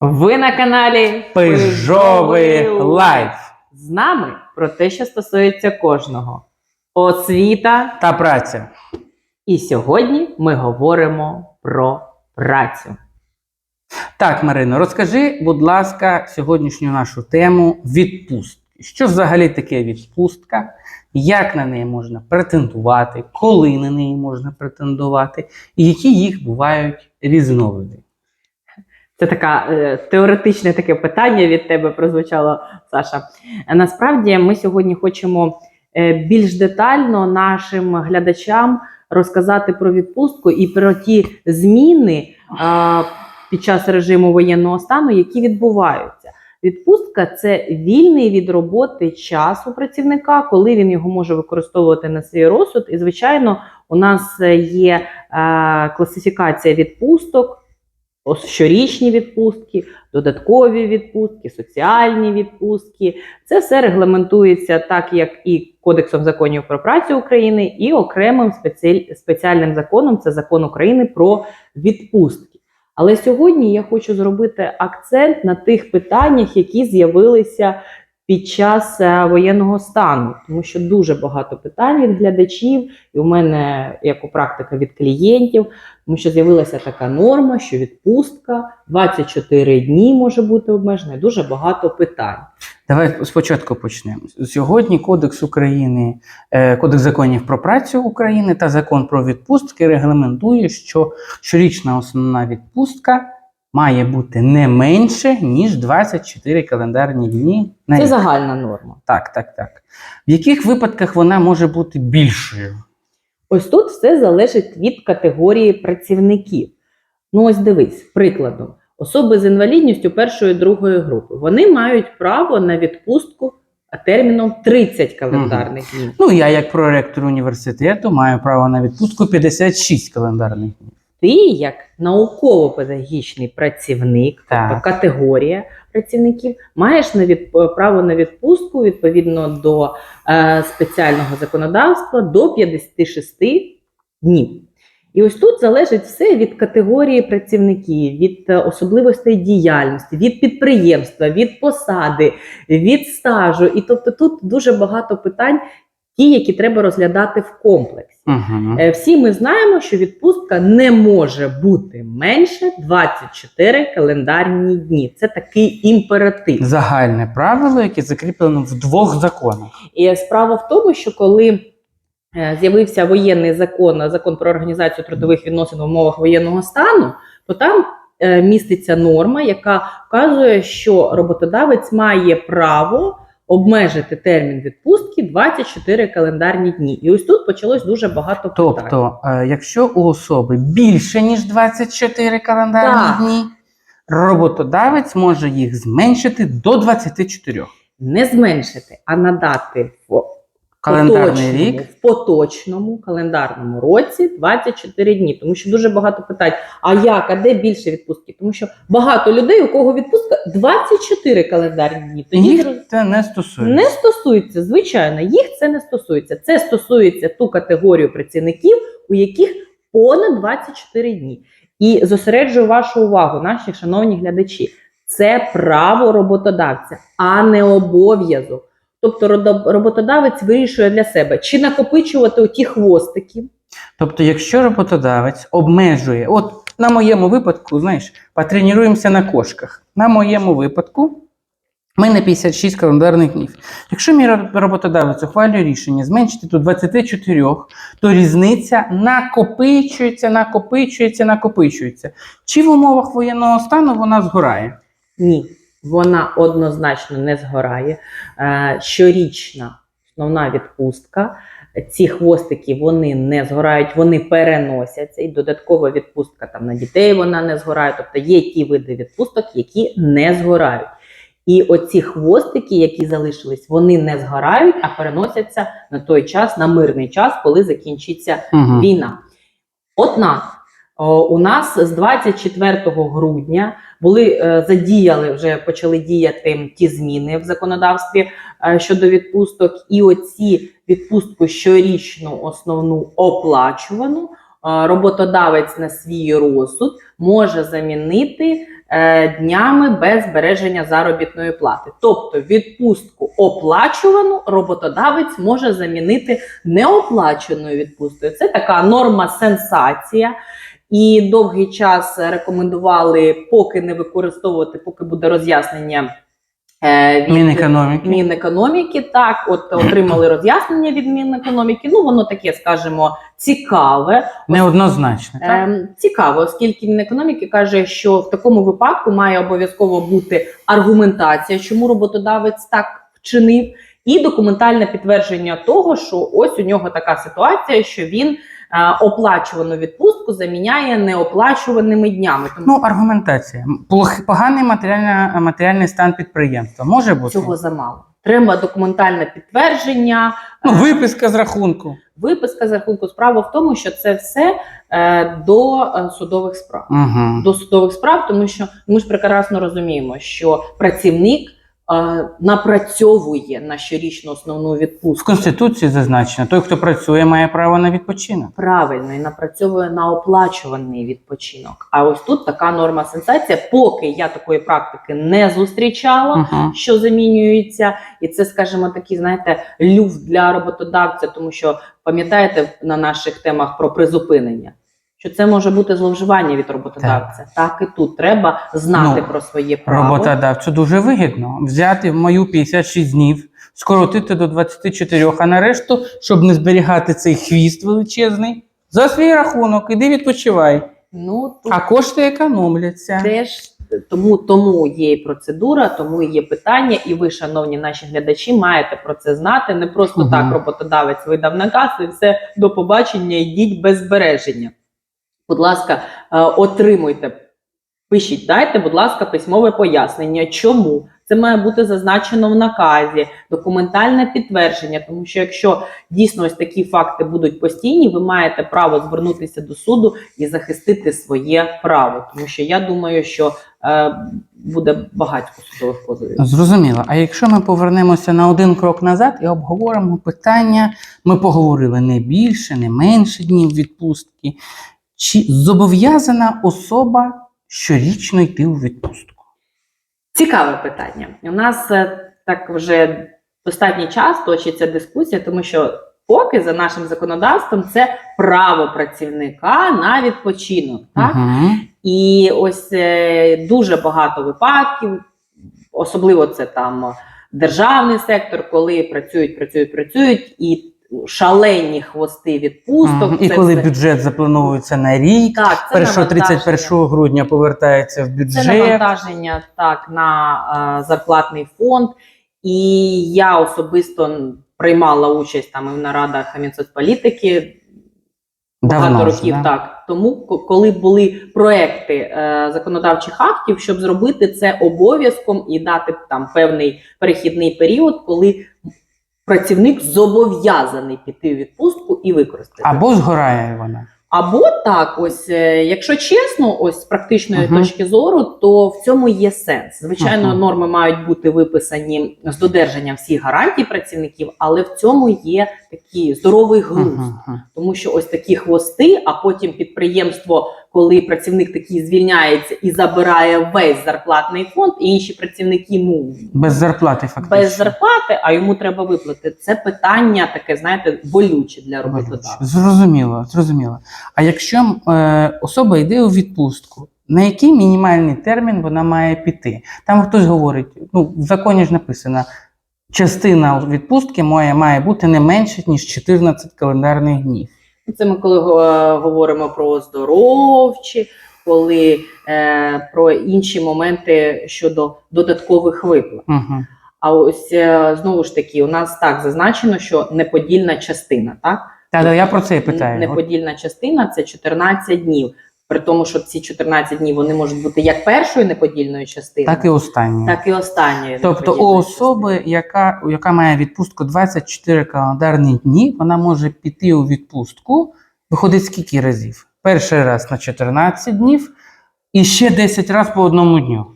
Ви на каналі Пижовий лайф З нами про те, що стосується кожного. Освіта. та праця. І сьогодні ми говоримо про працю. Так, Марино, розкажи, будь ласка, сьогоднішню нашу тему відпустки. Що взагалі таке відпустка? Як на неї можна претендувати, коли на неї можна претендувати, і які їх бувають різновиди? Це така е, теоретичне таке питання від тебе прозвучало, Саша. Насправді, ми сьогодні хочемо е, більш детально нашим глядачам розказати про відпустку і про ті зміни під час режиму воєнного стану, які відбуваються. Відпустка це вільний від роботи час у працівника, коли він його може використовувати на свій розсуд. І, звичайно, у нас е, є е, класифікація відпусток. Щорічні відпустки, додаткові відпустки, соціальні відпустки. Це все регламентується так, як і Кодексом законів про працю України, і окремим спеціаль- спеціальним законом це закон України про відпустки. Але сьогодні я хочу зробити акцент на тих питаннях, які з'явилися під час е, воєнного стану, тому що дуже багато питань від глядачів, і у мене як у практика від клієнтів, тому що з'явилася така норма, що відпустка 24 дні може бути обмежена, дуже багато питань. Давай спочатку почнемо. Сьогодні Кодекс України, е, Кодекс законів про працю України та закон про відпустки регламентує, що щорічна основна відпустка має бути не менше, ніж 24 календарні дні. на Це рік. загальна норма. Так, так, так. В яких випадках вона може бути більшою? Ось тут все залежить від категорії працівників. Ну, ось дивись, прикладом, особи з інвалідністю першої другої групи вони мають право на відпустку терміном 30 календарних днів. Ну, я, як проректор університету, маю право на відпустку 56 календарних днів. Ти, як науково-педагогічний працівник, Так. тобто категорія працівників, маєш на від... право на відпустку відповідно до е, спеціального законодавства до 56 днів. І ось тут залежить все від категорії працівників, від е, особливостей діяльності, від підприємства, від посади, від стажу. І тобто тут дуже багато питань, ті, які треба розглядати в комплексі. Угу. Всі ми знаємо, що відпустка не може бути менше 24 календарні дні. Це такий імператив. Загальне правило, яке закріплено в двох законах. І справа в тому, що коли е, з'явився воєнний закон, закон про організацію трудових відносин в умовах воєнного стану, то там е, міститься норма, яка вказує, що роботодавець має право обмежити термін відпустки 24 календарні дні. І ось тут почалось дуже багато питань. Тобто, е, якщо у особи більше ніж 24 календарні Так. дні, роботодавець може їх зменшити до 24. не зменшити, а надати в Календарний поточному, рік. в поточному календарному році 24 дні. Тому що дуже багато питань: а як, а де більше відпустки? Тому що багато людей, у кого відпустка 24 календарні дні. Тоді Їх це не стосується. не стосується, звичайно, їх це не стосується. Це стосується ту категорію працівників, у яких понад 24 дні. І зосереджую вашу увагу, наші шановні глядачі. Це право роботодавця, а не обов'язок. Тобто роботодавець вирішує для себе, чи накопичувати оті хвостики. Тобто, якщо роботодавець обмежує, от на моєму випадку, знаєш, потренуємося на кошках. На моєму випадку в мене 56 календарних днів. Якщо мій роботодавець ухвалює рішення зменшити до 24, то різниця накопичується, накопичується, накопичується. Чи в умовах воєнного стану вона згорає? Ні, вона однозначно не згорає. Е, щорічна основна відпустка. Ці хвостики вони не згорають, вони переносяться, і додаткова відпустка там на дітей вона не згорає. Тобто є ті види відпусток, які не згорають. І оці хвостики, які залишились, вони не згорають, а переносяться на той час, на мирний час, коли закінчиться Угу. війна. Однак у нас з 24 грудня були е, задіяли вже почали діяти ті зміни в законодавстві е, щодо відпусток, і оці відпустку щорічну основну оплачувану е, роботодавець на свій розсуд може замінити днями без збереження заробітної плати. Тобто відпустку оплачувану роботодавець може замінити неоплаченою відпусткою. Це така норма сенсація. І довгий час рекомендували поки не використовувати, поки буде роз'яснення е, від Мінекономіки. Мінекономіки. Так, от отримали роз'яснення від Мінекономіки. Ну воно таке, скажімо, цікаве. Неоднозначно. Так? Ем, цікаво, оскільки Мінекономіки каже, що в такому випадку має обов'язково бути аргументація, чому роботодавець так вчинив, і документальне підтвердження того, що ось у нього така ситуація, що він е, оплачувану відпустку заміняє неоплачуваними днями. Тому Ну, аргументація. Плох- Поганий матеріальна, матеріальний стан підприємства. Може бути? цього замало. Треба документальне підтвердження, Ну, е, виписка з рахунку. виписка з рахунку. Справа в тому, що це все е, до е, судових справ. Угу. до судових справ, тому що ми ж прекрасно розуміємо, що працівник е, напрацьовує на щорічну основну В відпустку. Конституції зазначено, той, хто працює, має право на відпочинок. Правильно і напрацьовує на оплачуваний відпочинок. А ось тут така норма сенсація. Поки я такої практики не зустрічала, Угу. що замінюється, і це, скажімо, такий, знаєте, люфт для роботодавця, тому що пам'ятаєте на наших темах про призупинення. Що це може бути зловживання від роботодавця. Так, і тут треба знати Ну, про своє право. Роботодавцю дуже вигідно взяти в мою 56 днів, скоротити до 24, а на решту, щоб не зберігати цей хвіст величезний, за свій рахунок, іди відпочивай. Ну тут А кошти економляться. теж тому, тому є і процедура, тому і є питання, і ви, шановні наші глядачі, маєте про це знати. Не просто Мгм. так роботодавець видав наказ, і все до побачення, йдіть без збереження. Будь ласка, е, отримуйте, пишіть, дайте, будь ласка, письмове пояснення, чому. Це має бути зазначено в наказі, документальне підтвердження, тому що якщо дійсно ось такі факти будуть постійні, ви маєте право звернутися до суду і захистити своє право. Тому що я думаю, що е, буде багатько судових позовів. Зрозуміло. А якщо ми повернемося на один крок назад і обговоримо питання, ми поговорили не більше, не менше днів відпустки. Чи зобов'язана особа щорічно йти у відпустку? Цікаве питання. У нас е, так вже достатній час точиться дискусія, тому що поки за нашим законодавством це право працівника на відпочинок. Так? Угу. І ось е, дуже багато випадків, особливо це там державний сектор, коли працюють, працюють, працюють, і шалені хвости відпусток. І це коли все- бюджет заплановується на рік, так, це 1 31 грудня повертається в Це бюджет. навантаження так на е, зарплатний фонд. І я особисто приймала участь там і в нарадах Мінсоцполітики багато Давно вже, років да? так. Тому, коли були проекти е, законодавчих актів, щоб зробити це обов'язком і дати там певний перехідний період, коли працівник зобов'язаний піти в відпустку і використати. Або згорає вона. Або так, ось е, якщо чесно, ось з практичної Мгм. точки зору, то в цьому є сенс. Звичайно, Мгм. норми мають бути виписані з додержанням всіх гарантій працівників, але в цьому є такий здоровий глузд. Мгм, мгм. Тому що ось такі хвости, а потім підприємство, коли працівник такий звільняється і забирає весь зарплатний фонд, і інші працівники ну Без зарплати фактично. без зарплати, а йому треба виплатити. Це питання таке, знаєте, болюче для роботодавця. Зрозуміло, зрозуміло. А якщо е, особа йде у відпустку, на який мінімальний термін вона має піти? Там хтось говорить, ну в законі ж написано, частина відпустки має, має бути не менше, ніж 14 календарних днів. Це ми коли е, говоримо про оздоровчі, коли е, про інші моменти щодо додаткових виплат. Угу. А ось е, знову ж таки, у нас так зазначено, що неподільна частина, так? Та, та я про це і питаю. Неподільна частина це 14 днів. При тому, що ці 14 днів вони можуть бути як першою неподільною частиною, так і останнє. так і останньою. Тобто у особи, яка, яка має відпустку 24 календарні дні, вона може піти у відпустку, виходить скільки разів? Перший раз на 14 днів і ще 10 разів по одному дню.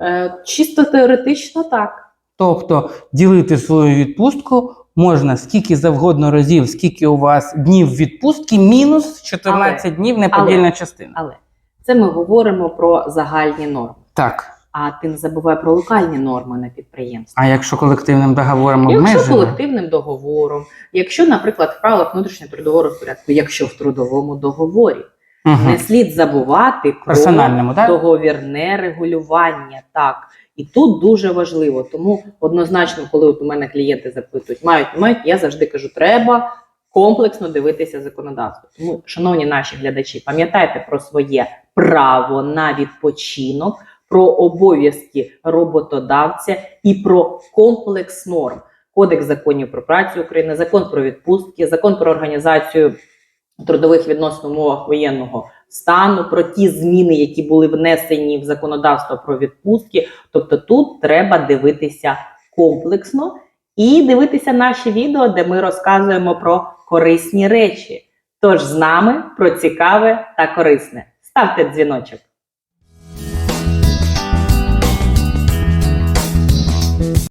Е, Чисто теоретично так. Тобто ділити свою відпустку можна скільки завгодно разів, скільки у вас днів відпустки, мінус 14 днів неподільна частина. Але це ми говоримо про загальні норми. Так. А ти не забувай про локальні норми на підприємстві. А якщо колективним договором Якщо обмежено, колективним договором, якщо, наприклад, в правилах внутрішнього трудового розпорядку, якщо в трудовому договорі, Мгм. не слід забувати про договірне регулювання. Так. І тут дуже важливо. Тому однозначно, коли от у мене клієнти запитують, мають, мають, я завжди кажу, треба комплексно дивитися законодавство. Тому, шановні наші глядачі, пам'ятайте про своє право на відпочинок, про обов'язки роботодавця і про комплекс норм. Кодекс законів про працю України, закон про відпустки, закон про організацію трудових відносин умовах воєнного стану, про ті зміни, які були внесені в законодавство про відпустки. Тобто тут треба дивитися комплексно і дивитися наші відео, де ми розказуємо про корисні речі. Тож з нами про цікаве та корисне. Ставте дзвіночок.